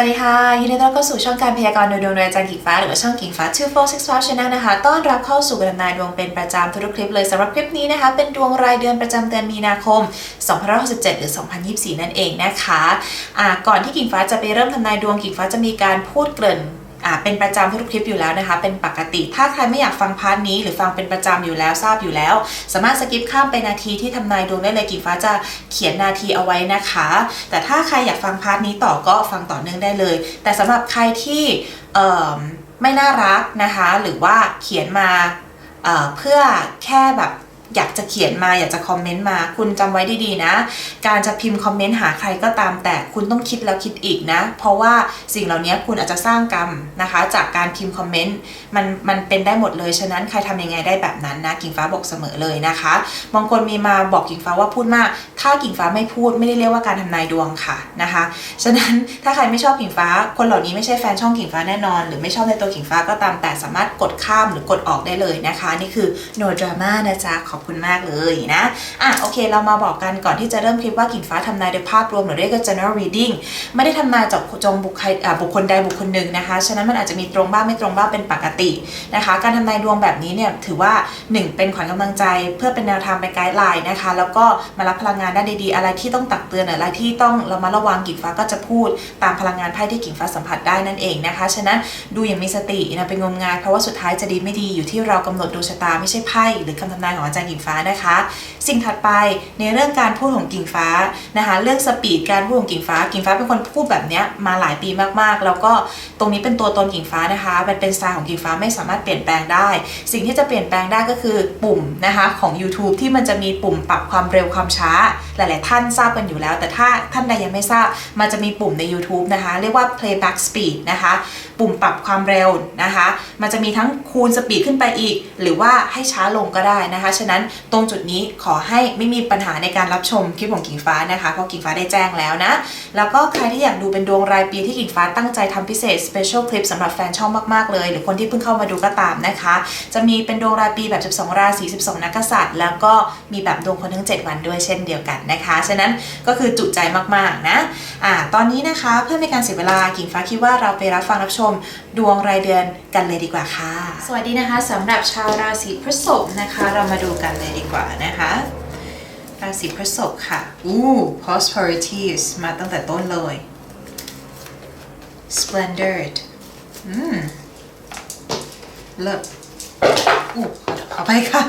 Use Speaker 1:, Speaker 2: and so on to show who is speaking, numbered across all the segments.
Speaker 1: วัสดีค่ะ ยินดีต้อนรับเข้าสู่ช่องการพยากรณ์โดยดวงโดยอาจารย์กิ่งฟ้า หรือว่าช่องกิ่งฟ้า2465 Channel นะคะ ต้อนรับเข้าสู่การทำนายดวงเป็นประจำทุกคลิปเลยสำหรับคลิปนี้นะคะ เป็นดวงรายเดือนประจำเดือนมีนาคม 2567 หรือ 2024 นั่นเองนะคะะก่อนที่กิ่งฟ้าจะไปเริ่มทำนายดวงกิ่งฟ้าจะมีการพูดเกริ่นอ่า เป็นประจำทุกคลิปอยู่แล้วนะคะ เป็นปกติ ถ้าใครไม่อยากฟังพาร์ทนี้ หรือฟังเป็นประจำอยู่แล้วทราบอยู่แล้ว สามารถสกิปข้ามไปนาทีที่ทำนายดวงได้เลยกิ่งฟ้าจะเขียนนาทีเอาไว้นะคะ แต่ถ้าใครอยากฟังพาร์ทนี้ต่อก็ฟังต่อเนื่องได้เลย แต่สำหรับใครที่เอ่อไม่น่ารักนะคะ หรือว่าเขียนมาเเพื่อแค่แบบ อยากจะเขียนมาอยากจะคอมเมนต์มา คุณจำไว้ดีๆนะ การจะพิมพ์คอมเมนต์หาใครก็ตามแต่คุณต้องคิดแล้วคิดอีกนะ เพราะว่าสิ่งเหล่านี้คุณอาจจะสร้างกรรมนะคะ จากการพิมพ์คอมเมนต์มันมันเป็นได้หมดเลยฉะนั้นใครทำยังไงได้แบบนั้นนะกิ่งฟ้าบอกเสมอเลยนะคะบางคนมีมาบอกกิ่งฟ้าว่าพูดมาก ถ้ากิ่งฟ้าไม่พูดไม่ได้เรียกว่าการทำนายดวงค่ะนะคะฉะนั้นถ้าใครไม่ชอบกิ่งฟ้า คนเหล่านี้ไม่ใช่แฟนช่องกิ่งฟ้าแน่นอน หรือไม่ชอบในตัวกิ่งฟ้าก็ตามแต่สามารถกดข้ามหรือกดออกได้เลยนะคะ นี่คือ no drama นะจ๊ะขอบคุณมากเลยนะอะโอเค เรามาบอกกันก่อนที่จะเริ่มคลิปว่ากิ่งฟ้าทำนายโดยภาพรวมหรือเรียกว่า general reading ไม่ได้ทำนายจากจงบุคคลบุคคลใดบุคคลหนึ่งนะคะ ฉะนั้นมันอาจจะมีตรงบ้างไม่ตรงบ้างเป็นปกตินะคะ การทำนายดวงแบบนี้เนี่ยถือว่า 1 เป็นขวัญกำลังใจเพื่อเป็นแนวทางเป็นไกด์ไลน์นะคะ แล้วก็มารับพลังงานด้านดีๆ อะไรที่ต้องตักเตือนอะไรที่ต้องเรามาระวังกิ่งฟ้าก็จะพูดตามพลังงานไพ่ที่กิ่งฟ้าสัมผัสได้นั่นเองนะคะ ฉะนั้นดูอย่างมีสตินะเป็นงมงายเพราะว่าสุดท้ายจะดีไม่ดีอยู่ที่เรากำหนดดวงชะตาไม่ใช่ไพ่หรือคำทำนายของอาจารย์กิ่งฟ้านะคะ สิ่งถัดไปในเรื่องการพูดของกิ่งฟ้านะคะ เรื่องสปีดการพูดของกิ่งฟ้า กิ่งฟ้าเป็นคนพูดแบบเนี้ยมาหลายปีมากๆ แล้วก็ตรงนี้เป็นตัวตนกิ่งฟ้านะคะมันเป็นสไตล์ของกิ่งฟ้าไม่สามารถเปลี่ยนแปลงได้ สิ่งที่จะเปลี่ยนแปลงได้ก็คือปุ่มนะคะของ YouTube ที่มันจะมีปุ่มปรับความเร็วความช้า หลาย ๆ ท่านทราบกันอยู่แล้ว แต่ถ้าท่านใดยังไม่ทราบ มันจะมีปุ่มใน YouTube นะคะ เรียกว่า playback speed นะคะ ปุ่มปรับความเร็วนะคะ มันจะมีทั้งคูณสปีดขึ้นไปอีก หรือว่าให้ช้าลงก็ได้นะคะ ฉะนั้นตรงจุดนี้ขอให้ไม่มีปัญหาในการรับชมคลิปของกิ่งฟ้านะคะเพราะกิ่งฟ้าได้แจ้งแล้วนะ แล้วก็ใครที่อยากดูเป็นดวงรายปีที่กิ่งฟ้าตั้งใจทำพิเศษ special clip สำหรับแฟนช่องมากๆเลย หรือคนที่เพิ่งเข้ามาดูก็ตามนะคะ จะมีเป็นดวงรายปีแบบ 12 ราศี 12 นักกษัตริย์ แล้วก็มีแบบดวงคนทั้ง 7 วันด้วยเช่นเดียวกันนะคะ ฉะนั้นก็คือจุใจมากๆนะอ่าตอนนี้นะคะเพื่อไม่ให้การเสียเวลากิ่งฟ้าคิดว่าเราไปรับฟังรับชมดวงรายเดือนกันเลยดีกว่าค่ะ สวัสดีนะคะสำหรับชาวราศีพฤษภนะคะ เรามาดูกันเลยดีกว่านะคะ ราศีพฤษภค่ะอู้ prosperities มาตั้งแต่ต้นเลย splendid อืมเลิศอู้ขอไปค่ะ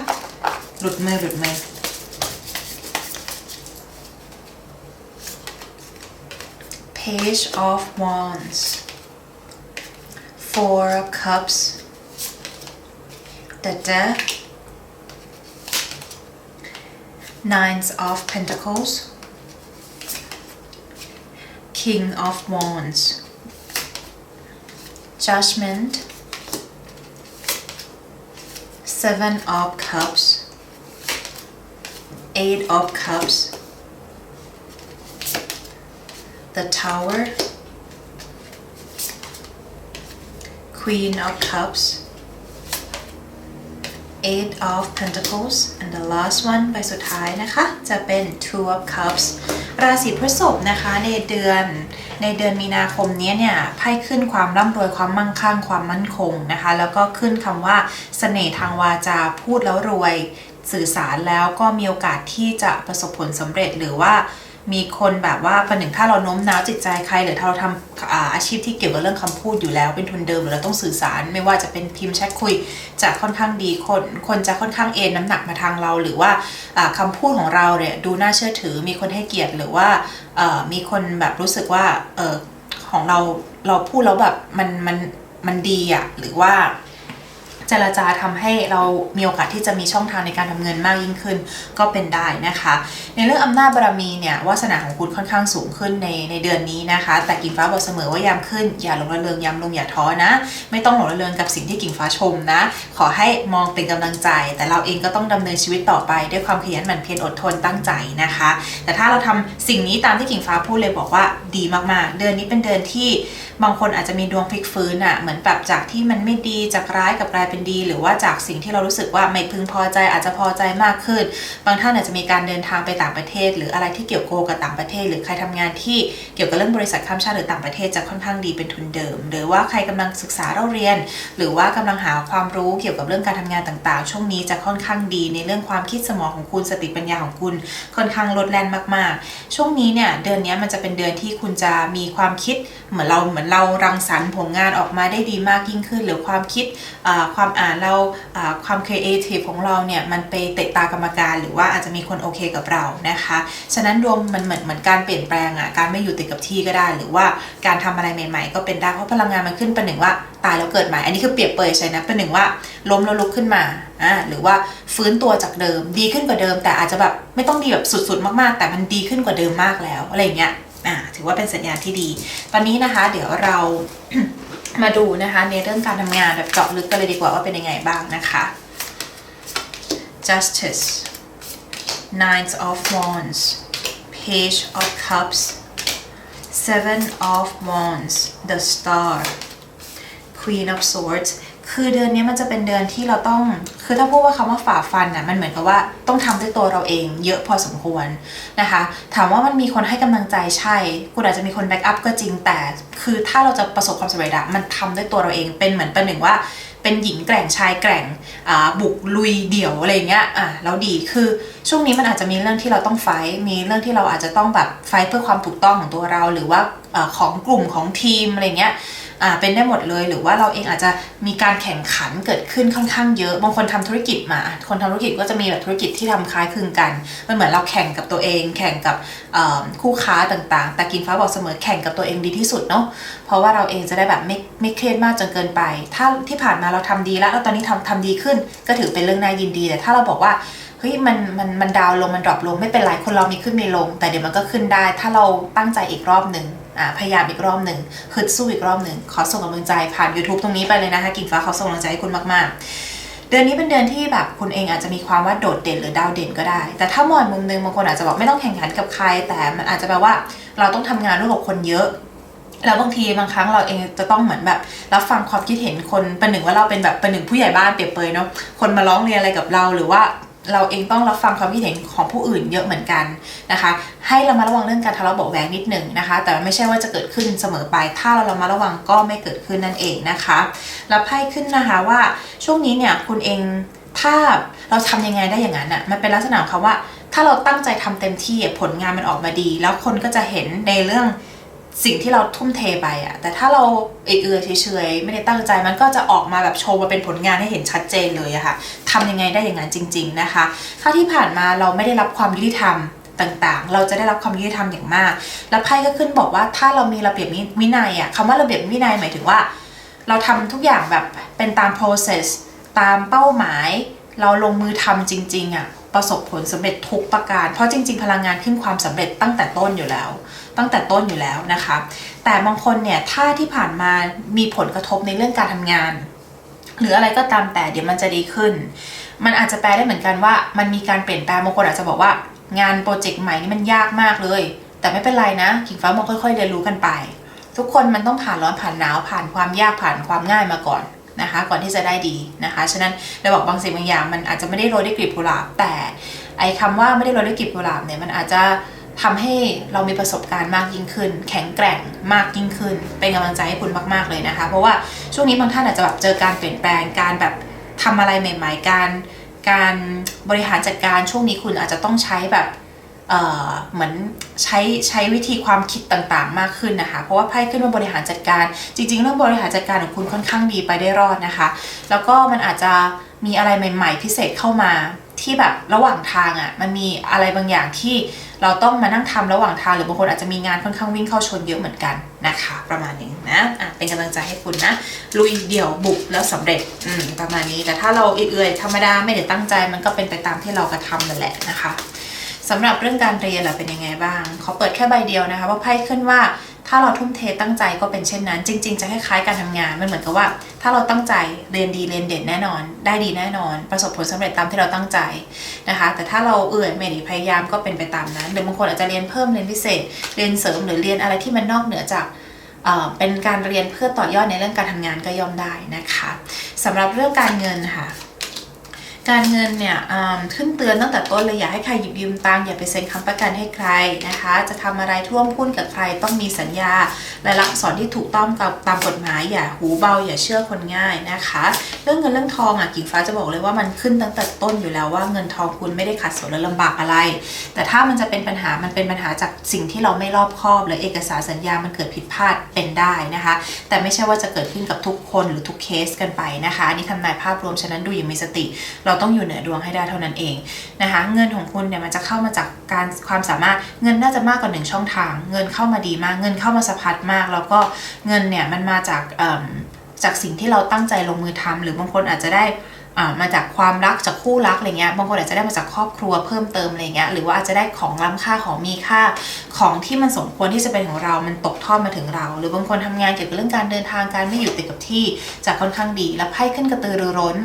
Speaker 1: หลุดมือหลุดมือ Page of Wands Four of Cups. The Death Nines of Pentacles. King of Wands. Judgment. Seven of Cups. Eight of Cups. The Tower, Queen of Cups, Eight of Pentacles and the last one ใบสุดท้ายนะคะ จะเป็น Two of Cups ราศีพฤษภนะคะในเดือนในเดือนมีนาคมนี้เนี่ยไพ่ขึ้นความร่ำรวยความมั่งคั่งความมั่นคงนะคะ แล้วก็ขึ้นคำว่าเสน่ห์ทางวาจาพูดแล้วรวยสื่อสารแล้วก็มีโอกาสที่จะประสบผลสำเร็จหรือว่า มีคนแบบว่าประหนึ่งถ้าเราโน้มน้าวจิตใจใคร หรือถ้าเราทำอาอาชีพที่เกี่ยวกับเรื่องคำพูดอยู่แล้ว เป็นทุนเดิมหรือเราต้องสื่อสาร ไม่ว่าจะเป็นพิมพ์แชทคุยจะค่อนข้างดีคนคนจะค่อนข้างเอ็นน้ำหนักมาทางเรา หรือว่าอ่าคำพูดของเราเนี่ยดูน่าเชื่อถือ มีคนให้เกียรติหรือว่ามีคนแบบรู้สึกว่าออของเราเราพูดแล้วแบบมันมันมันดีอะหรือว่า เจรจาทำให้เรามีโอกาสที่จะมีช่องทางในการทำเงินมากยิ่งขึ้นก็เป็นได้นะคะ ในเรื่องอำนาจบารมีเนี่ยวาสนาของคุณค่อนข้างสูงขึ้นในในเดือนนี้นะคะ แต่กิ่งฟ้าบอกเสมอว่ายามขึ้น อย่าหลงระเริงยามลงอย่าท้อนะ ไม่ต้องหลงระเริงกับสิ่งที่กิ่งฟ้าชมนะ ขอให้มองเป็นกำลังใจ แต่เราเองก็ต้องดำเนินชีวิตต่อไป ด้วยความขยันหมั่นเพียรอดทนตั้งใจนะคะ แต่ถ้าเราทำสิ่งนี้ตามที่กิ่งฟ้าพูดเลยบอกว่าดีมากๆ เดือนนี้เป็นเดือนที่บางคนอาจจะมีดวงพลิกฟื้นอะ่ะเหมือนแบบจากที่มันไม่ดีจากร้ายกับกลายเป็นดี หรือว่าจากสิ่งที่เรารู้สึกว่าไม่พึงพอใจอาจจะพอใจมากขึ้น บางท่านอาจจะมีการเดินทางไปต่างประเทศ หรืออะไรที่เกี่ยวโกกับต่างประเทศ หรือใครทำงานที่เกี่ยวกับเรื่องบริษัทข้ามชาติหรือต่างประเทศจะค่อนข้างดีเป็นทุนเดิม หรือว่าใครกำลังศึกษาเราเรียน หรือว่ากำลังหาความรู้เกี่ยวกับเรื่องการทำงานต่างๆ ช่วงนี้จะค่อนข้างดีในเรื่องความคิดสมองของคุณสติปัญญาของคุณค่อนข้างลดแล่นมากๆ ช่วงนี้เนี่ยเดือนนี้มันจะเป็นเดือนที่คุณจะมีความคิดเหมือนเราเหมือนเรารังสรรค์ผลงานออกมาได้ดีมากยิ่งขึ้น หรือความคิดความอ่านเราความครีเอทีฟของเราเนี่ยมันไปเตะตากรรมการ หรือว่าอาจจะมีคนโอเคกับเรานะคะ ฉะนั้นดวงมันเหมือนเหมือนการเปลี่ยนแปลงอะการไม่อยู่ติดกับที่ก็ได้ หรือว่าการทำอะไรใหม่ ๆ ก็เป็นได้เพราะพลังงานมันขึ้นเป็นหนึ่งว่าตายแล้วเกิดใหม่ อันนี้คือเปรียบเปยใช่นะเป็นหนึ่งว่าล้มแล้วลุกขึ้นมาอ่าหรือว่าฟื้นตัวจากเดิม ดีขึ้นกว่าเดิม แต่อาจจะแบบไม่ต้องดีแบบสุด ๆ มากๆ แต่มันดีขึ้นกว่าเดิมมากแล้วอะไรเงี้ยอ่าถือว่าเป็นสัญญาณที่ดี ตอนนี้นะคะ เดี๋ยวเรา มาดูนะคะในเรื่องการทำงานแบบเจาะลึกกันเลยดีกว่าว่าเป็นยังไงบ้างนะคะ justice nine of wands page of cups seven of wands the star queen of swords คือเดือนนี้มันจะเป็นเดือนที่เราต้อง คือถ้าพูดว่าคำว่าฝ่าฟันอะมันเหมือนกับว่าต้องทำด้วยตัวเราเอง เยอะพอสมควรนะคะ ถามว่ามันมีคนให้กำลังใจใช่ คุณอาจจะมีคนแบ็กอัพก็จริงแต่ คือถ้าเราจะประสบความสำเร็จอะมันทำด้วยตัวเราเองเป็นเหมือนประหนึ่งว่า เป็นหญิงแกร่งชายแกร่งบุกลุยเดี่ยวอะไรเงี้ยอะแล้วดีคือช่วงนี้มันอาจจะมีเรื่องที่เราต้องไฟมีเรื่องที่เราอาจจะต้องแบบไฟเพื่อความถูกต้องของตัวเรา หรือว่าอของกลุ่มของทีมอะไรเงี้ย อ่าเป็นได้หมดเลย หรือว่าเราเองอาจจะมีการแข่งขันเกิดขึ้นค่อนข้างเยอะ บางคนทำธุรกิจมา คนทำธุรกิจก็จะมีแบบธุรกิจที่ทำคล้ายคลึงกัน มันเหมือนเราแข่งกับตัวเอง แข่งกับคู่ค้าต่างๆ แต่กินฟ้าบอกเสมอแข่งกับตัวเองดีที่สุดเนาะ เพราะว่าเราเองจะได้แบบไม่ไม่เครียดมากจนเกินไป ถ้าที่ผ่านมาเราทำดีแล้วแล้วตอนนี้ทำทำดีขึ้น ก็ถือเป็นเรื่องน่ายินดี แต่ถ้าเราบอกว่าเฮ้ยมันมันมันดาวลงมันดรอปลงไม่เป็นไรคนเรามีขึ้นมีลง แต่เดี๋ยวมันก็ขึ้นได้ ถ้าเราตั้งใจอีกรอบหนึ่ง พยายามอีกรอบหนึ่งฮึดสู้อีกรอบหนึ่งขอส่งกำลังใจผ่าน YouTube ตรงนี้ไปเลยนะคะกิ่งฟ้าขอส่งกำลังใจให้คุณมากๆ เดือนนี้เป็นเดือนที่แบบคุณเองอาจจะมีความว่าโดดเด่นหรือดาวเด่นก็ได้ แต่ถ้ามองมุมนึงบางคนอาจจะบอกไม่ต้องแข่งขันกับใคร แต่มันอาจจะแปลว่าเราต้องทำงานร่วมกับคนเยอะแล้วบางทีบางครั้งเราเองจะต้องเหมือนแบบรับฟังความคิดเห็นคนเป็นหนึ่งว่าเราเป็นแบบเป็นหนึ่งผู้ใหญ่บ้านเปรียบเปยเนาะคนมาร้องเรียนอะไรกับเราหรือว่า เราเองต้องรับฟังความคิดเห็นของผู้อื่นเยอะเหมือนกันนะคะ ให้เรามาระวังเรื่องการทะเลาะเบาแวงนิดหนึ่งนะคะ แต่ไม่ใช่ว่าจะเกิดขึ้นเสมอไป ถ้าเราเรามาระวังก็ไม่เกิดขึ้นนั่นเองนะคะแล้วไพ่ขึ้นนะคะว่าช่วงนี้เนี่ยคุณเองถ้าเราทำยังไงได้อย่างนั้นอะมันเป็นลักษณะของคำว่า ถ้าเราตั้งใจทำเต็มที่ผลงานมันออกมาดี แล้วคนก็จะเห็นในเรื่อง สิ่งที่เราทุ่มเทไปอะแต่ถ้าเราเอือเฉยๆไม่ได้ตั้งใจมันก็จะออกมาแบบโชว์มาเป็นผลงานให้เห็นชัดเจนเลยอะค่ะทำยังไงได้อย่างนั้นจริง ๆนะคะ ถ้าที่ผ่านมาเราไม่ได้รับความยุติธรรมต่างๆ เราจะได้รับความยุติธรรมอย่างมาก แล้วไพ่ก็ขึ้นบอกว่าถ้าเรามีระเบียบวินัยอะคำว่าระเบียบวินัยหมายถึงว่า เราทำทุกอย่างแบบเป็นตาม process ตามเป้าหมาย เราลงมือทำจริงๆอะประสบผลสำเร็จทุกประการ เพราะจริง ๆ พลังงานขึ้นความสำเร็จตั้งแต่ต้นอยู่แล้ว ตั้งแต่ต้นอยู่แล้วนะคะ แต่บางคนเนี่ยถ้าที่ผ่านมามีผลกระทบในเรื่องการทำงาน หรืออะไรก็ตามแต่เดี๋ยวมันจะดีขึ้น มันอาจจะแปลได้เหมือนกันว่า มันมีการเปลี่ยนแปลงบางคนอาจจะบอกว่างานโปรเจกต์ใหม่นี่มันยากมากเลย แต่ไม่เป็นไรนะขิงฟ้ามองค่อย ๆ เรียนรู้กันไป ทุกคนมันต้องผ่านร้อนผ่านหนาวผ่านความยากผ่านความง่ายมาก่อนนะคะก่อนที่จะได้ดีนะคะ ฉะนั้นเราบอกบางสิ่งบางอย่างมันอาจจะไม่ได้โรยด้วยกลีบกุหลาบ แต่ไอ้คาว่าไม่ได้โรยด้วยกลีบกุหลาบเนี่ยมันอาจจะ ทำให้เรามีประสบการณ์มากยิ่งขึ้น แข็งแกร่งมากยิ่งขึ้น เป็นกำลังใจให้คุณมาก ๆ เลยนะคะ เพราะว่าช่วงนี้บางท่านอาจจะแบบเจอการเปลี่ยนแปลงการแบบทำอะไรใหม่ ๆ การ การบริหารจัดการช่วงนี้คุณอาจจะต้องใช้แบบเเหมือนใช้ใช้วิธีความคิดต่างๆ มากขึ้นนะคะ เพราะว่าไพ่ขึ้นมาบริหารจัดการ จริง ๆ เรื่องบริหารจัดการของคุณค่อนข้างดีไปได้รอดนะคะ แล้วก็มันอาจจะมีอะไรใหม่ ๆ พิเศษเข้ามา ที่แบบระหว่างทางอะ่ะมันมีอะไรบางอย่างที่เราต้องมานั่งทำระหว่างทางหรือบางคนอาจจะมีงานค่อนข้างวิ่งเข้าชนเยอะเหมือนกันนะคะ ประมาณนี้นะอะเป็นกำลังใจให้คุณนะลุยเดี่ยวบุกแล้วสำเร็จอืมประมาณนี้แต่ถ้าเราเอื่อยธรรมดาไม่ได้ตั้งใจมันก็เป็นไปตามที่เรากระทำนั่นแหละนะคะสำหรับเรื่องการเรียนเราเป็นยังไงบ้างขอเปิดแค่ใบเดียวนะคะว่าไพ่ขึ้นว่า ถ้าเราทุ่มเทตั้งใจก็เป็นเช่นนั้น จริง ๆ จะคล้ายๆการทำงานมันเหมือนกับว่า ถ้าเราตั้งใจเรียนดีเรียนเด่นแน่นอน ได้ดีแน่นอน ประสบผลสำเร็จตามที่เราตั้งใจนะคะ แต่ถ้าเราเอื่อยไม่ดีพยายามก็เป็นไปตามนั้น หรือบางคนอาจจะเรียนเพิ่มเรียนพิเศษ เรียนเสริมหรือเรียนอะไรที่มันนอกเหนือจากเป็นการเรียนเพื่อต่อยอดในเรื่องการทำงานก็ย่อมได้นะคะสำหรับเรื่องการเงินค่ะ การเงินเนี่ยขึ้นเตือนตั้งแต่ต้นเลยอย่าให้ใครหยิบยืมตังค์อย่าไปเซ็นค้ำประกันให้ใครนะคะ จะทำอะไรร่วมหุ้นกับใครต้องมีสัญญาและลักษรที่ถูกต้องกับตามกฎหมายอย่าหูเบา อย่าเชื่อคนง่ายนะคะ เรื่องเงินเรื่องทองอะกิ่งฟ้าจะบอกเลยว่ามันขึ้นตั้งแต่ต้นอยู่แล้วว่าเงินทองคุณไม่ได้ขัดสนและลำบากอะไร แต่ถ้ามันจะเป็นปัญหามันเป็นปัญหาจากสิ่งที่เราไม่รอบคอบหรือเอกสารสัญญามันเกิดผิดพลาดเป็นได้นะคะ แต่ไม่ใช่ว่าจะเกิดขึ้นกับทุกคนหรือทุกเคสกันไปนะคะอันนี่ทำนายภาพรวมฉะนั้นดูอย่างมีสติเราต้องอยู่เหนือดวงให้ได้เท่านั้นเองนะคะเงินของคุณเนี่ยมันจะเข้ามาจากการความสามารถเงินน่าจะมากกว่าหนึ่งช่องทาง เงินเข้ามาดีมาก เงินเข้ามาสะพัดมาก แล้วก็เงินเนี่ยมันมาจากจากสิ่งที่เราตั้งใจลงมือทำหรือบางคนอาจจะได้ มาจากความรักจากคู่รักอะไรเงี้ยบางคนอาจจะได้มาจากครอบครัวเพิ่มเติมอะไรเงี้ยหรือว่าอาจจะได้ของล้ำค่าของมีค่าของที่มันสมควรที่จะเป็นของเรา มันตกทอดมาถึงเรา หรือบางคนทำงานเกี่ยวกับเรื่องการเดินทางการไม่อยู่ติดกับที่จะค่อนข้างดี แล้วไพ่ขึ้นกระตือรือร้น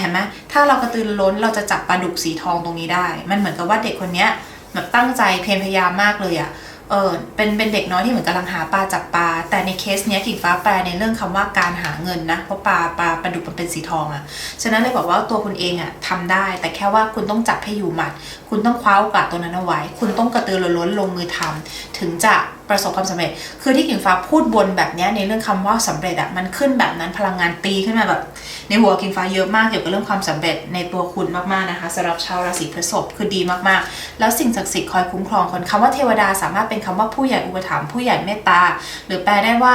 Speaker 1: เห็นไหมถ้าเรากระตือรือร้นเราจะจับปลาดุกสีทองตรงนี้ได้ มันเหมือนกับว่าเด็กคนเนี้ยแบบตั้งใจเพียรพยายามมากเลยอะ่ะ เออเป็นเป็นเด็กน้อยที่เหมือนกำลังหาปลาจับปลาแต่ในเคสเนี้ยกิ่งฟ้าแปลในเรื่องคำว่าการหาเงินนะเพราะปลาปลาปลาดุกมันเป็นสีทองอะ่ะฉะนั้นเลยบอกว่าตัวคุณเองอะ่ะทำได้ แต่แค่ว่าคุณต้องจับให้อยู่หมัด คุณต้องคว้าโอกาสตัวนั้นเอาไว้ คุณต้องกระตือรือร้นลงมือทำถึงจะ ประสบความสำเร็จ คือที่กิ่งฟ้าพูดบนแบบนี้ในเรื่องคำว่าสำเร็จอะมันขึ้นแบบนั้นพลังงานตีขึ้นมาแบบในหัวกิ่งฟ้าเยอะมากเกี่ยวกับเรื่องความสำเร็จในตัวคุณมากๆนะคะสำหรับชาวราศีพฤษภคือดีมากๆ แล้วสิ่งศักดิ์สิทธิ์คอยคุ้มครองคนคำว่าเทวดาสามารถเป็นคำว่าผู้ใหญ่อุปถัมภ์ผู้ใหญ่เมตตา หรือแปลได้ว่า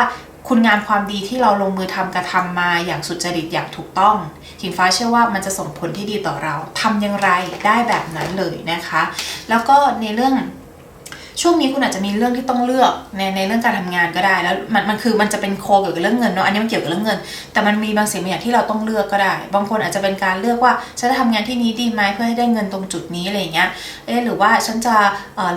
Speaker 1: คุณงามความดีที่เราลงมือทำกระทำมาอย่างสุจริตอย่างถูกต้องกิงฟ้าเชื่อว่ามันจะส่งผลที่ดีต่อเราทำอย่างไรได้แบบนั้นเลยนะคะ แล้วก็ในเรื่อง ช่วงนี้คุณอาจจะมีเรื่องที่ต้องเลือกในในเรื่องการทำงานก็ได้ แล้วมันมันคือมันจะเป็นโคเกี่ยวกับเรื่องเงินเนาะอันนี้มันเกี่ยวกับเรื่องเงิน แต่มันมีบางสิ่งบางอย่างที่เราต้องเลือกก็ได้ บางคนอาจจะเป็นการเลือกว่าฉันจะทำงานที่นี้ดีไหมเพื่อให้ได้เงินตรงจุดนี้อะไรเงี้ยเอ๊หรือว่าฉันจะ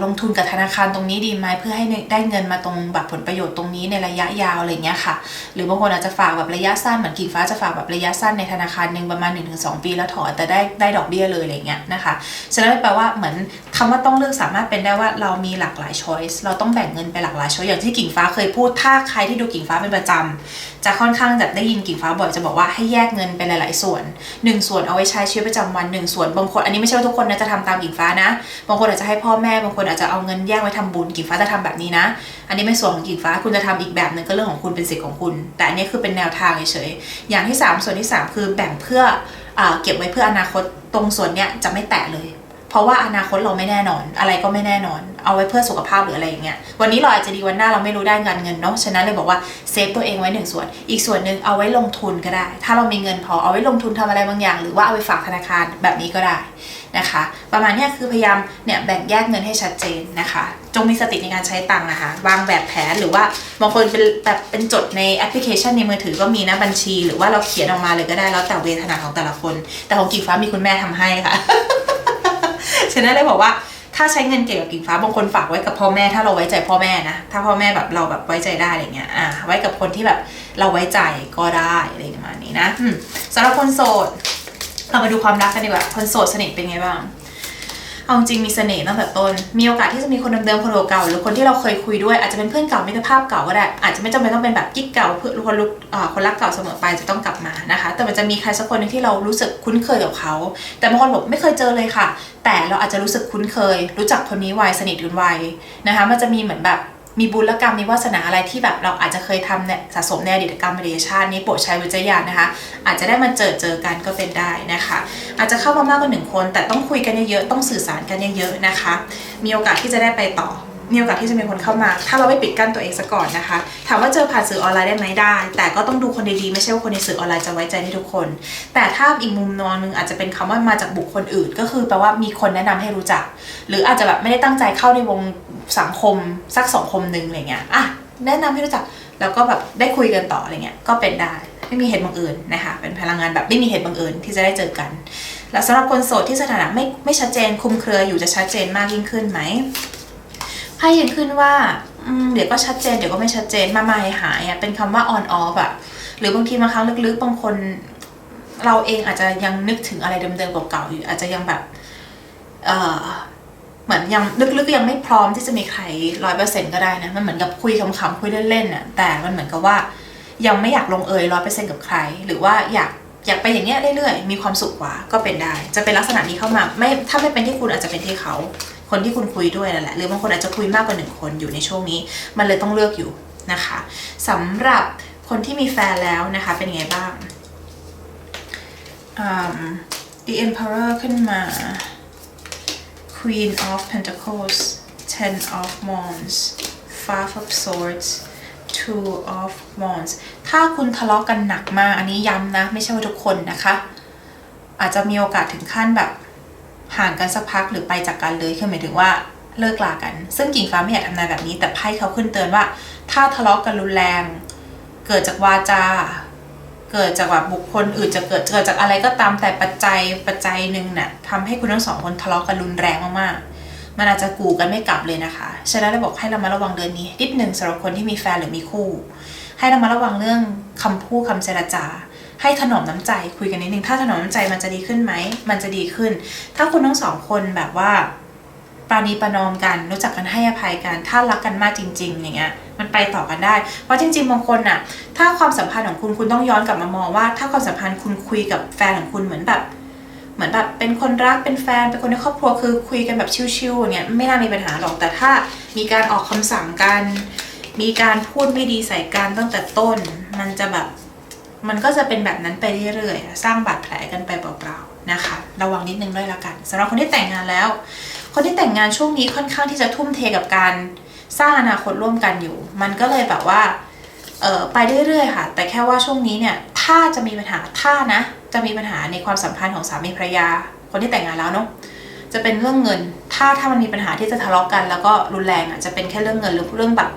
Speaker 1: ลงทุนกับธนาคารตรงนี้ดีไหมเพื่อให้ได้เงินมาตรงแบบผลประโยชน์ตรงนี้ในระยะยาวอะไรเงี้ยค่ะ หรือบางคนอาจจะฝากแบบระยะสั้นเหมือนกิ่งฟ้าจะฝากแบบระยะสั้นในธนาคารหนึ่งประมาณ 1-2 ปีแล้วถอนแต่ได้ได้ดอกเบี้ยเลยอะไรเงี้ยนะคะฉะนั้นแปลว่าเหมือนคำว่าต้องเลือกสามารถเป็นได้ว่าเรามีหลากหลาย choice เราต้องแบ่งเงินไปหลากหลายช้อยส์อย่างที่กิ่งฟ้าเคยพูดถ้าใครที่ดูกิ่งฟ้าเป็นประจำจะค่อนข้างจะได้ยินกิ่งฟ้าบ่อยจะบอกว่าให้แยกเงินเป็นหลาย ๆ ส่วนหนึ่งส่วนเอาไว้ใช้ชีวิตประจำวันหนึ่งส่วนบางคนอันนี้ไม่ใช่ว่าทุกคนนะจะทำตามกิ่งฟ้านะ บางคนอาจจะให้พ่อแม่บางคนอาจจะเอาเงินแยกไว้ทำบุญกิ่งฟ้าจะทำแบบนี้นะ อันนี้ไม่ส่วนของกิ่งฟ้าคุณจะทำอีกแบบหนึ่งก็เรื่องของคุณเป็นสิทธิ์ของคุณ แต่อันนี้คือเป็นแนวทางเฉยๆอย่างที่สามส่วนที่สามคือแบ่งเพื่ออเก็บไว้เพื่ออนาคตตรงส่วนเนี้ยจะไม่แตะเลย เพราะว่าอนาคตเราไม่แน่นอน อะไรก็ไม่แน่นอน เอาไว้เพื่อสุขภาพหรืออะไรอย่างเงี้ยวันนี้เราอาจจะดีวันหน้าเราไม่รู้ได้การเงินเนาะฉะนั้นเลยบอกว่าเซฟตัวเองไว้หนึ่งส่วน อีกส่วนหนึ่งเอาไว้ลงทุนก็ได้ ถ้าเรามีเงินพอเอาไว้ลงทุนทำอะไรบางอย่าง หรือว่าเอาไปฝากธนาคารแบบนี้ก็ได้นะคะ ประมาณนี้คือพยายามเนี่ยแบ่งแยกเงินให้ชัดเจนนะคะ จงมีสติในการใช้ตังค์นะคะวางแบบแผนหรือว่าบางคนเป็นแบบเป็นจดในแอปพลิเคชันในมือถือก็มีนะบัญชี หรือว่าเราเขียนออกมาเลยก็ได้แล้วแต่เวทนาของแต่ละคน แต่ของกิ่งฟ้ามีคุณแม่ทำให้ค่ะ ฉะนั้นเลยบอกว่าถ้าใช้เงินเก็บกับกิ่งฟ้าบางคนฝากไว้กับพ่อแม่ถ้าเราไว้ใจพ่อแม่นะ ถ้าพ่อแม่แบบเราแบบไว้ใจได้อะไรเงี้ยอ่าไว้กับคนที่แบบเราไว้ใจก็ได้อะไรประมาณนี้นะสำหรับคนโสดเรามาดูความรักกันดีกว่าคนโสดสนิทเป็นไงบ้าง เอาจริงมีเสน่ห์ตั้งแต่ต้น มีโอกาสที่จะมีคนเดิมๆคนเก่าๆหรือคนที่เราเคยคุยด้วยอาจจะเป็นเพื่อนเก่ามิตรภาพเก่าก็ได้อาจจะไม่จำเป็นต้องเป็นแบบกิ๊กเก่าเพื่อนคนรักคนรักเก่าเสมอไปจะต้องกลับมานะคะ แต่มันจะมีใครสักคนหนึงที่เรารู้สึกคุ้นเคยกับเขา แต่บางคนบอกไม่เคยเจอเลยค่ะ แต่เราอาจจะรู้สึกคุ้นเคย รู้จักคนนี้ไวสนิทกันไวนะคะ มันจะมีเหมือนแบบ มีบุญและกรรมมีวาสนาอะไรที่แบบเราอาจจะเคยทำเนี่ยสะสมในอดีตกรรมอดีตชาตินี้โปรดใช้วิจยาณนะคะ อาจจะได้มาเจอเจอกันก็เป็นได้นะคะ อาจจะเข้ามามากกว่าหนึ่งคน แต่ต้องคุยกันเยอะๆต้องสื่อสารกันเยอะๆนะคะ มีโอกาสที่จะได้ไปต่อ มีโอกาสที่จะมีคนเข้ามา ถ้าเราไม่ปิดกั้นตัวเองซะก่อนนะคะ ถามว่าเจอผ่านสื่อออนไลน์ได้ไหมได้ แต่ก็ต้องดูคนดีๆ ไม่ใช่ว่าคนในสื่อออนไลน์จะไว้ใจได้ทุกคน แต่ถ้าอีกมุมมองหนึงอาจจะเป็นคำว่ามาจากบุคคลอื่น ก็คือแปลว่ามีคนแนะนำให้รู้จัก หรืออาจจะแบบไม่ได้ตั้งใจเข้าในวงสังคมสักสังคมหนึ่งอะไรเงี้ยอะแนะนำให้รู้จักแล้วก็แบบได้คุยกันต่ออะไรเงี้ยก็เป็นได้ไม่มีเหตุบังเอิญนะคะเป็นพลังงานแบบไม่มีเหตุบังเอิญที่จะได้เจอกัน แล้วสำหรับคนโสดที่สถานะไม่ไม่ชัดเจนคุมเครืออยู่จะชัดเจนมากยิ่งขึ้นไหม ไพ่ยืนขึ้นว่าเดี๋ยวก็ชัดเจนเดี๋ยวก็ไม่ชัดเจนมามาหายอะเป็นคำว่า on off อะหรือบางทีบางครั้งลึกๆบางคน เราเองอาจจะยังนึกถึงอะไรเดิมๆเก่าๆอยู่อาจจะยังแบบเออเหมือนยังลึกๆยังไม่พร้อมที่จะมีใครร้อยเปอร์เซ็นต์ก็ได้นะมันเหมือนกับคุยคำๆคุยเล่นๆน่ะแต่มันเหมือนกับว่ายังไม่อยากลงเอยร้อยเปอร์เซ็นต์กับใคร หรือว่าอยากอยากไปอย่างเงี้ยเรื่อยๆมีความสุขกว่าก็เป็นได้ จะเป็นลักษณะนี้เข้ามาไม่ถ้าไม่เป็นที่คุณอาจจะเป็นที่เขา คนที่คุณคุยด้วยนั่นแหละหรือบางคนอาจจะคุยมากกว่าหนึ่งคนอยู่ในช่วงนี้ มันเลยต้องเลือกอยู่นะคะสำหรับคนที่มีแฟนแล้วนะคะเป็นไงบ้างอืม The Emperor ขึ้นมา Queen of Pentacles Ten of Wands Five of Swords Two of Wands ถ้าคุณทะเลาะกันหนักมาก อันนี้ย้ำนะ ไม่ใช่ว่าทุกคนนะคะ อาจจะมีโอกาสถึงขั้นแบบ ห่างกันสักพักหรือไปจากกันเลยคือหมายถึงว่าเลิกลากัน ซึ่งกิ่งฟ้าไม่อยากทำนายแบบนี้ แต่ไพ่เขาขึ้นเตือนว่า ถ้าทะเลาะกันรุนแรง เกิดจากวาจา เกิดจากแบบบุคคลอื่นจะเกิดเกิดจากอะไรก็ตามแต่ปัจจัยปัจจัยหนึ่งเนี่ยทำให้คุณทั้งสองคนทะเลาะกันรุนแรงมากๆ มันอาจจะกูกันไม่กลับเลยนะคะ ฉะนั้นเราบอกให้เรามาระวังเดือนนี้นิดหนึ่งสำหรับคนที่มีแฟนหรือมีคู่ ให้เรามาระวังเรื่องคำพูดคำเจรจา ให้ถนอมน้ำใจคุยกันนิดนึงถ้าถนอมน้ำใจมันจะดีขึ้นไหมมันจะดีขึ้น ถ้าคุณทั้งสองคนแบบว่าปราณีประนอมกัน รู้จักกันให้อภัยกัน ถ้ารักกันมากจริง ๆ อย่างเงี้ยมันไปต่อกันได้ เพราะจริงๆบางคนน่ะ ถ้าความสัมพันธ์ของคุณคุณต้องย้อนกลับมามองว่า ถ้าความสัมพันธ์คุณคุยกับแฟนของคุณเหมือนแบบ เหมือนแบบเป็นคนรักเป็นแฟนเป็นคนในครอบครัวคือคุยกันแบบชิวๆอย่างเงี้ยไม่น่ามีปัญหาหรอกแต่ถ้ามีการออกคำสั่งกัน มีการพูดไม่ดีใส่กันตั้งแต่ต้น มันจะแบบ มันก็จะเป็นแบบนั้นไปเรื่อยๆ สร้างบาดแผลกันไปเปล่าๆนะคะ ระวังนิดนึงด้วยละกันสำหรับคนที่แต่งงานแล้ว คนที่แต่งงานช่วงนี้ค่อนข้างที่จะทุ่มเทกับการสร้างอนาคตร่วมกันอยู่ มันก็เลยแบบว่าเออไปเรื่อยๆค่ะ แต่แค่ว่าช่วงนี้เนี่ย ถ้าจะมีปัญหา ถ้านะ จะมีปัญหาในความสัมพันธ์ของสามีภรรยา คนที่แต่งงานแล้วเนาะ จะเป็นเรื่องเงิน ถ้าถ้ามันมีปัญหาที่จะทะเลาะกัน แล้วก็รุนแรงอะ จะเป็นแค่เรื่องเงินหรือเรื่องแบบ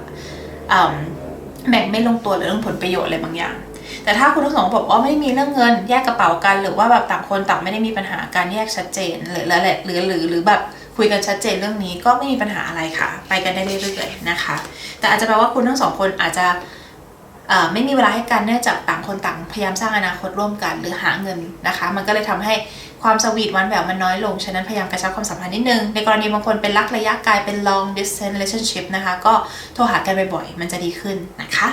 Speaker 1: แบ่งไม่ลงตัวหรือเรื่องผลประโยชน์อะไรบางอย่าง แต่ถ้าคุณทั้งสองบอกว่าไม่มีเรื่องเงินแยกกระเป๋ากัน หรือว่าแบบต่างคนต่างไม่ได้มีปัญหาการแยกชัดเจนหรือแล้วหละหรือหรือหรือแบบคุยกันชัดเจนเรื่องนี้ก็ไม่มีปัญหาอะไรค่ะ ไปกันได้เรื่อยๆนะคะ แต่อาจจะแปลว่าคุณทั้งสองคนอาจจะไม่มีเวลาให้กันเนื่องจากต่างคนต่างพยายามสร้างอนาคตร่วมกันหรือหาเงินนะคะ มันก็เลยทำให้ความสวีทวันแหววมันน้อยลง ฉะนั้นพยายามกระชับความสัมพันธ์นิดนึง ในกรณีบางคนเป็นรักระยะไกลเป็น long distance relationship นะคะ ก็โทรหากันบ่อยๆ มันจะดีขึ้นนะคะ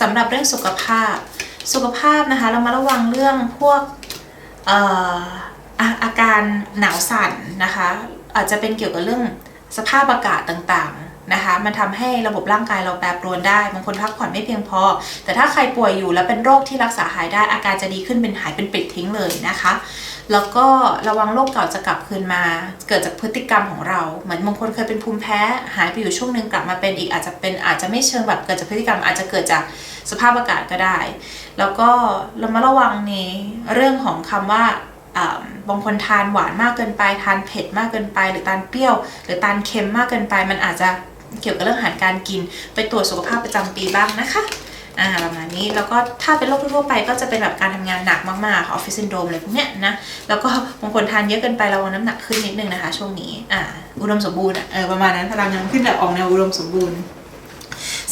Speaker 1: สำหรับเรื่องสุขภาพ สุขภาพนะคะ เรามาระวังเรื่องพวกอาอาการหนาวสั่นนะคะ อาจจะเป็นเกี่ยวกับเรื่องสภาพอากาศต่างๆนะคะ มันทำให้ระบบร่างกายเราแปรปรวนได้บางคนพักผ่อนไม่เพียงพอ แต่ถ้าใครป่วยอยู่แล้วเป็นโรคที่รักษาหายได้อาการจะดีขึ้นเป็นหายเป็นปิดทิ้งเลยนะคะ แล้วก็ระวังโรคเก่าจะกลับคืนมา เกิดจากพฤติกรรมของเรา เหมือนบางคนเคยเป็นภูมิแพ้หายไปอยู่ช่วงหนึ่งกลับมาเป็นอีกอาจจะเป็นอาจจะไม่เชิงแบบเกิดจากพฤติกรรมอาจจะเกิดจาก สภาพอากาศก็ได้ แล้วก็เรามาระวังในเรื่องของคำว่าอ่าบางคนทานหวานมากเกินไป ทานเผ็ดมากเกินไป หรือทานเปรี้ยว หรือทานเค็มมากเกินไป มันอาจจะเกี่ยวกับเรื่องอาหารการกิน ไปตรวจสุขภาพประจำปีบ้างนะคะอ่าประมาณนี้แล้วก็ถ้าเป็นโรคทั่วไปก็จะเป็นแบบการทำงานหนักมากๆออฟฟิศซินโดรมอะไรพวกเนี้ยนะแล้วก็บางคนทานเยอะเกินไประวังน้ำหนักขึ้นนิดนึงนะคะ ช่วงนี้อ่าอุดมสมบูรณ์เออประมาณนั้นพลังงานขึ้นแบบออกแนวอุดมสมบูรณ์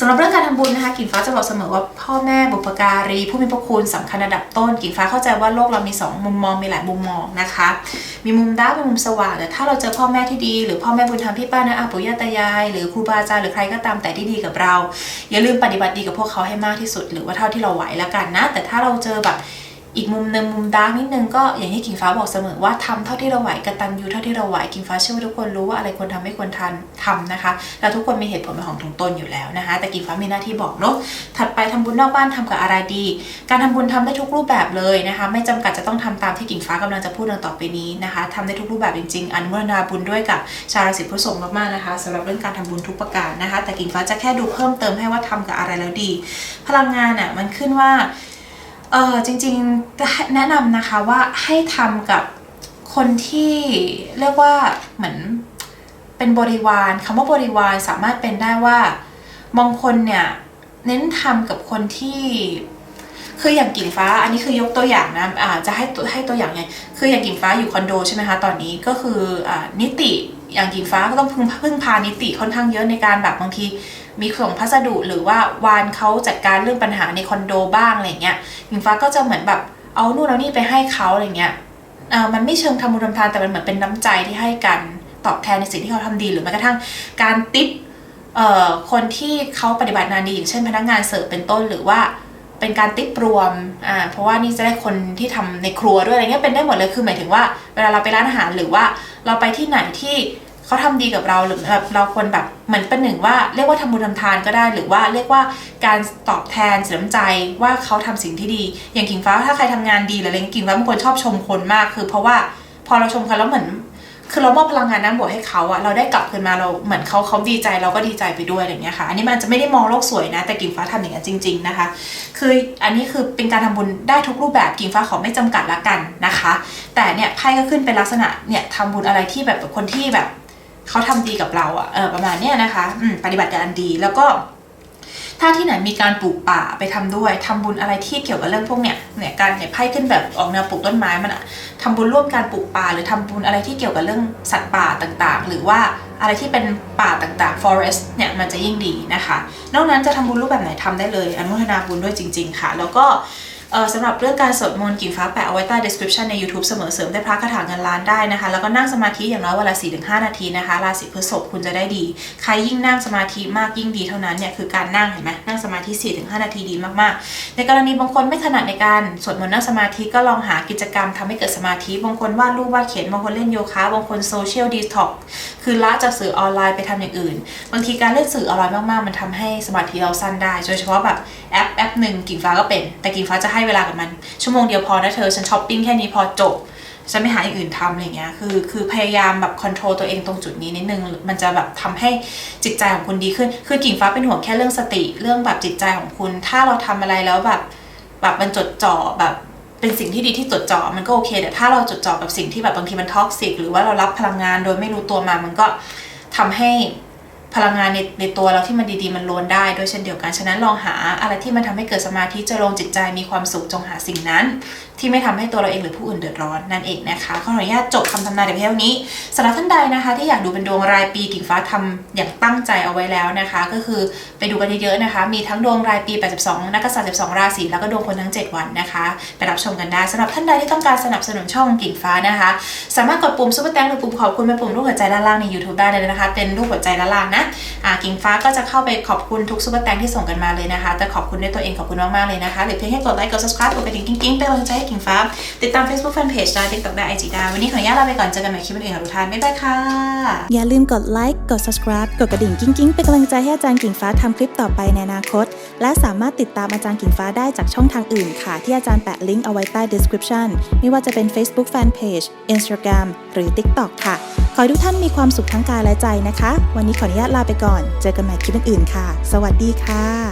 Speaker 1: สำหรับเรื่องการทำบุญนะคะกิ่งฟ้าจะบอกเสมอว่าพ่อแม่บุปการี ผู้มีพระคุณสำคัญระดับต้นกิ่งฟ้าเข้าใจว่าโลกเรามีสองมุมมองมีหลายมุมมองนะคะ มีมุมด้านมีมุมสว่างแต่ถ้าเราเจอพ่อแม่ที่ดี หรือพ่อแม่บุญธรรมพี่ป้านะอาปู่ย่าตายาย หรือครูบาอาจารย์หรือใครก็ตามแต่ที่ดีกับเรา อย่าลืมปฏิบัติดีกับพวกเขาให้มากที่สุด หรือว่าเท่าที่เราไหวแล้วกันนะ แต่ถ้าเราเจอแบบ อีกมุมหนึ่งมุมดาร์กนิดนึงก็อย่างที่กิ่งฟ้าบอกเสมอว่าทำเท่าที่เราไหวกระตัญญูเท่าที่เราไหวกิ่งฟ้าเชื่อว่าทุกคนรู้ว่าอะไรควรทำไม่ควรทันทำนะคะแล้วทุกคนมีเหตุผลเป็นของของตนอยู่แล้วนะคะ แต่กิ่งฟ้ามีหน้าที่บอกเนาะถัดไปทำบุญนอกบ้านทำกับอะไรดี การทำบุญทำได้ทุกรูปแบบเลยนะคะ ไม่จำกัดจะต้องทำตามที่กิ่งฟ้ากำลังจะพูดดังต่อไปนี้นะคะทำได้ทุกรูปแบบจริงๆอนุโมทนาบุญด้วยกับชาวราศีพฤษภมากๆนะคะสำหรับเรื่องการทำบุญทุกประการนะคะ แต่กิ่งฟ้าจะแค่ดูเพิ่มเติมให้ว่าทำกับอะไรแล้วดี พลังงานอะมันขึ้นว่า เออจริงๆแนะนำนะคะว่าให้ทำกับคนที่เรียกว่าเหมือนเป็นบริวารคำว่าบริวารสามารถเป็นได้ว่าบางคนเนี่ยเน้นทำกับคนที่คืออย่างกิ่งฟ้าอันนี้คือยกตัวอย่างนะอาจะให้ตัวให้ตัวอย่างไงคืออย่างกิ่งฟ้าอยู่คอนโดใช่ไหมคะตอนนี้ก็คืออนิติอย่างกิ่งฟ้าก็ต้องพึ่งพึ่งพานิติค่อนข้างเยอะในการแบบบางที มีส่งพัสดุหรือว่าวานเขาจัดการเรื่องปัญหาในคอนโดบ้างอะไรเงี้ยหญิงฟ้าก็จะเหมือนแบบเอานู่นเอานี่ไปให้เขาอะไรเงี้ยมันไม่เชิงทำบุญทำทานแต่มันเหมือนเป็นน้ำใจที่ให้กันตอบแทนในสิ่งที่เขาทำดีหรือแม้กระทั่งการติปคนที่เขาปฏิบัติงานดีอย่างเช่นพนักงานเสิร์ฟเป็นต้นหรือว่าเป็นการติปรวมอ่าเพราะว่านี่จะได้คนที่ทำในครัวด้วยอะไรเงี้ยเป็นได้หมดเลยคือหมายถึงว่าเวลาเราไปร้านอาหารหรือว่าเราไปที่ไหนที่ เขาทำดีกับเราหรือแบบเราควรแบบเหมือนเป็นหนึ่งว่าเรียกว่าทำบุญทำทานก็ได้ หรือว่าเรียกว่าการตอบแทนเสียน้ำใจว่าเขาทำสิ่งที่ดี อย่างกิ่งฟ้าถ้าใครทำงานดีหรืออะไรเงี้ยกิ่งฟ้าเป็นคนชอบชมคนมากคือ เพราะว่าพอเราชมเขาแล้วเหมือนคือเรามอบพลังงานน้ำบวกให้เขาอะเราได้กลับคืนมาเราเหมือนเขาเขาดีใจเราก็ดีใจไปด้วยอะไรอย่างเงี้ยค่ะ อันนี้มันจะไม่ได้มองโลกสวยนะ แต่กิ่งฟ้าทำอย่างนั้นจริง ๆนะคะ คืออันนี้คือเป็นการทำบุญได้ทุกรูปแบบกิ่งฟ้าขอไม่จำกัดละกันนะคะ แต่เนี่ยไพ่ก็ขึ้นเป็นลักษณะเนี่ยทำบุญอะไรที่แบบคนที่แบบ เขาทำดีกับเราอะเออประมาณเนี้ยนะคะอืมปฏิบัติการอันดีแล้วก็ ถ้าที่ไหนมีการปลูกป่าไปทำด้วยทำบุญอะไรที่เกี่ยวกับเรื่องพวกเนี้ยเนี่ยการเนี่ยไพ่ขึ้นแบบออกแนวปลูกต้นไม้มันอะทำบุญร่วมการปลูกป่า หรือทำบุญอะไรที่เกี่ยวกับเรื่องสัตว์ป่าต่างๆ หรือว่าอะไรที่เป็นป่าต่างๆ forest เนี่ยมันจะยิ่งดีนะคะ นอกนั้นจะทำบุญรูปแบบไหนทำได้เลยอนุทนาบุญด้วยจริง ๆ ค่ะ แล้วก็ สำหรับเรื่องการสวดมนต์กิ่งฟ้าแปะเอาไว้ใต้ description ใน YouTube เสมอเสริมได้พระคาถาเงินล้านได้นะคะ แล้วก็นั่งสมาธิอย่างน้อยวันละ4-5 นาทีนะคะราศีพฤษภคุณจะได้ดี ใครยิ่งนั่งสมาธิมากยิ่งดีเท่านั้นเนี่ยคือการนั่งเห็นไหมนั่งสมาธิ4-5 นาทีดีมากๆ ในกรณีบางคนไม่ถนัดในการสวดมนต์นั่งสมาธิก็ลองหากิจกรรมทำให้เกิดสมาธิบางคนวาดรูปวาดเขียนบางคนเล่นโยคะบางคนโซเชียลดีท็อกคือละจากสื่อออนไลน์ไปทำอย่างอื่นบางทีการเล่นสื่อออนไลน์มากๆ มันทำให้สมาธิเราสั้นได้ โดยเฉพาะแบบแอปแอปหนึ่งกิ่งฟ้าก็เป็นแต่กิ่งฟ้าจะให้เวลากับมัน ชั่วโมงเดียวพอนะเธอ ฉันช้อปปิ้งแค่นี้พอจบ ฉันไม่หาอย่างอื่นทำอะไรเงี้ย คือ คือพยายามแบบคอนโทรลตัวเองตรงจุดนี้นิดนึง มันจะแบบทำให้จิตใจของคุณดีขึ้น คือกิ่งฟ้าเป็นห่วงแค่เรื่องสติ เรื่องแบบจิตใจของคุณ ถ้าเราทำอะไรแล้วแบบแบบมันจดจ่อแบบเป็นสิ่งที่ดีที่จดจ่อมันก็โอเค แต่ถ้าเราจดจ่อกับสิ่งที่แบบบางทีมันท็อกซิกหรือว่าเรารับพลังงานโดยไม่รู้ตัวมา มันก็ทำให้ พลังงานในในตัวเราที่มันดีๆมันล้วนได้ด้วยเช่นเดียวกัน ฉะนั้นลองหาอะไรที่มันทำให้เกิดสมาธิเจะลงจิตใจมีความสุขจงหาสิ่งนั้น ที่ไม่ทำให้ตัวเราเองหรือผู้อื่นเดือดร้อนนั่นเองนะคะขออนุญาตจบคำทำนายแต่เพียงเท่านี้สำหรับท่านใดนะคะ ที่อยากดูเป็นดวงรายปีกิ่งฟ้าทำอย่างตั้งใจเอาไว้แล้วนะคะ ก็คือไปดูกันเยอะๆนะคะ มีทั้งดวงรายปี 82 นักษัตริย์12 ราศีแล้วก็ดวงคนทั้ง 7 วันนะคะไปรับชมกันได้สำหรับท่านใดที่ต้องการสนับสนุนช่องกิ่งฟ้านะคะ สามารถกดปุ่มซุปเปอร์แตงหรือปุ่มขอบคุณเป็นปุ่มรูปหัวใจด้านล่างใน YouTube ได้เลยนะคะ เป็นรูปหัวใจด้านล่างนะอ่ากิ่งฟ้าก็จะเข้าไปขอบคุณทุกซุปเปอร์แตงที่ส่งกันมาเลยนะคะแต่ขอบคุณด้วยตัวเองขอบคุณมากๆเลยนะคะหรือเพียงแค่กดไลค์กด subscribe กดกระดิ่งกิ๊งๆเป็นกำลังใจให้กิ่งฟ้า ติดตาม Facebook Fanpage ได้ TikTok ได้ IG ได้วันนี้ขออนุญาตลาไปก่อนเจอกันใหม่คลิปอื่นๆค่ะทุกท่านบ๊ายบายค่ะ
Speaker 2: อย่าลืมกดไลค์กด subscribe กดกระดิ่งกิ้งๆเป็นกำลังใจให้อาจารย์กิ่งฟ้าทำคลิปต่อไปในอนาคต และสามารถติดตามอาจารย์กิ่งฟ้าได้จากช่องทางอื่นค่ะ ที่อาจารย์แปะลิงก์เอาไว้ใต้ description ไม่ว่าจะเป็น Facebook Fanpage Instagram หรือ TikTok ค่ะ ขอให้ทุกท่านมีความสุขทั้งกายและใจนะคะ วันนี้ขออนุญาตลาไปก่อน เจอกันใหม่คลิปอื่นๆค่ะ สวัสดีค่ะ